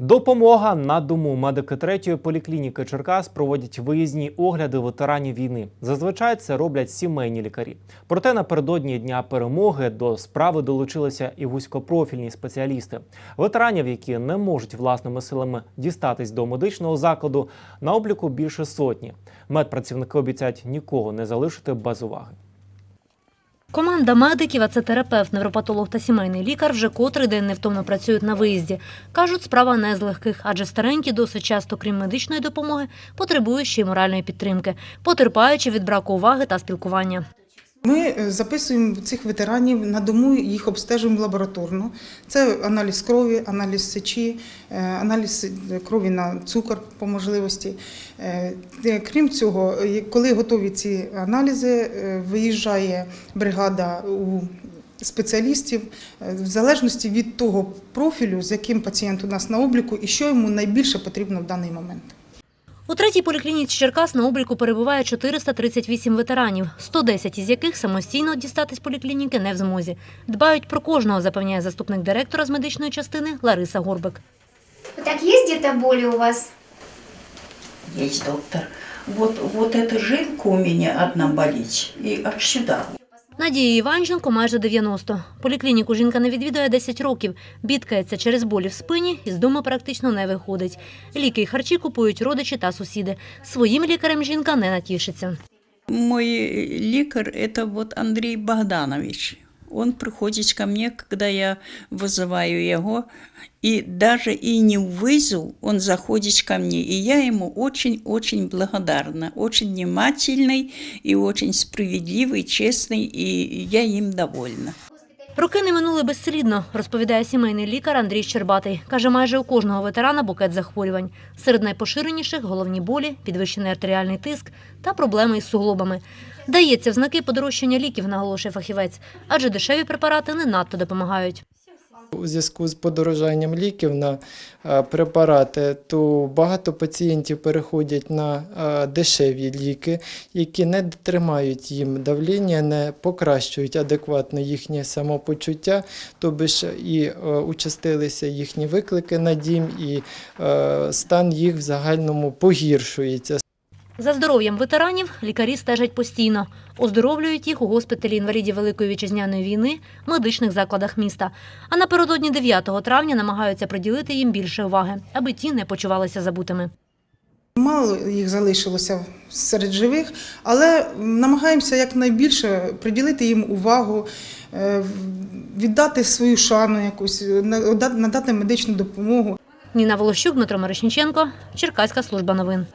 Допомога на дому. Медики третьої поліклініки Черкас проводять виїзні огляди ветеранів війни. Зазвичай це роблять сімейні лікарі. Проте напередодні дня перемоги до справи долучилися і вузькопрофільні спеціалісти. Ветеранів, які не можуть власними силами дістатись до медичного закладу, на обліку більше сотні. Медпрацівники обіцяють нікого не залишити без уваги. Команда медиків, а це терапевт, невропатолог та сімейний лікар, вже котрий день невтомно працюють на виїзді. Кажуть, справа не з легких, адже старенькі досить часто, крім медичної допомоги, потребують ще й моральної підтримки, потерпаючи від браку уваги та спілкування. Ми е, записуємо цих ветеранів на дому, їх обстежуємо лабораторно. Це аналіз крові, аналіз сечі, е, аналіз крові на цукор по можливості. Е, е, Крім цього, е, коли готові ці аналізи, е, виїжджає бригада у спеціалістів е, в залежності від того профілю, з яким пацієнт у нас на обліку і що йому найбільше потрібно в даний момент. У третій поліклініці Черкас на обліку перебуває 438 ветеранів, 110 із яких самостійно дістатись поліклініки не в змозі. Дбають про кожного, запевняє заступник директора з медичної частини Лариса Горбик. Так есть где-то боли у вас? Есть доктор. Вот, вот эта жилка у меня одна болит. И аж сюда. Надії Іванченко майже 90. Поліклініку жінка не відвідує 10 років. Бідкається через болі в спині і з дому практично не виходить. Ліки й харчі купують родичі та сусіди. Своїм лікарем жінка не натішиться. Мой лікар це вот Андрій Богданович. Он приходит ко мне, когда я вызываю его, и даже и не вызов, он заходит ко мне, и я ему очень-очень благодарна, очень внимательный и очень справедливый, честный, и я им довольна. Роки не минули безслідно, розповідає сімейний лікар Андрій Щербатий. Каже, майже у кожного ветерана букет захворювань. Серед найпоширеніших – головні болі, підвищений артеріальний тиск та проблеми із суглобами. Дається в знаки подорожчання ліків, наголошує фахівець, адже дешеві препарати не надто допомагають. У зв'язку з подорожанням ліків на е, препарати, то багато пацієнтів переходять на е, дешеві ліки, які не тримають їм давлення, не покращують адекватно їхнє самопочуття, тобто і е, участилися їхні виклики на дім, і стан їх в загальному погіршується. За здоров'ям ветеранів лікарі стежать постійно. Оздоровлюють їх у госпіталі інвалідів Великої вітчизняної війни, медичних закладах міста. А напередодні 9 травня намагаються приділити їм більше уваги, аби ті не почувалися забутими. Мало їх залишилося серед живих, але намагаємося якнайбільше приділити їм увагу, е, віддати свою шану якусь, надати медичну допомогу. Ніна Волощук, Дмитро Мирошниченко, Черкаська служба новин.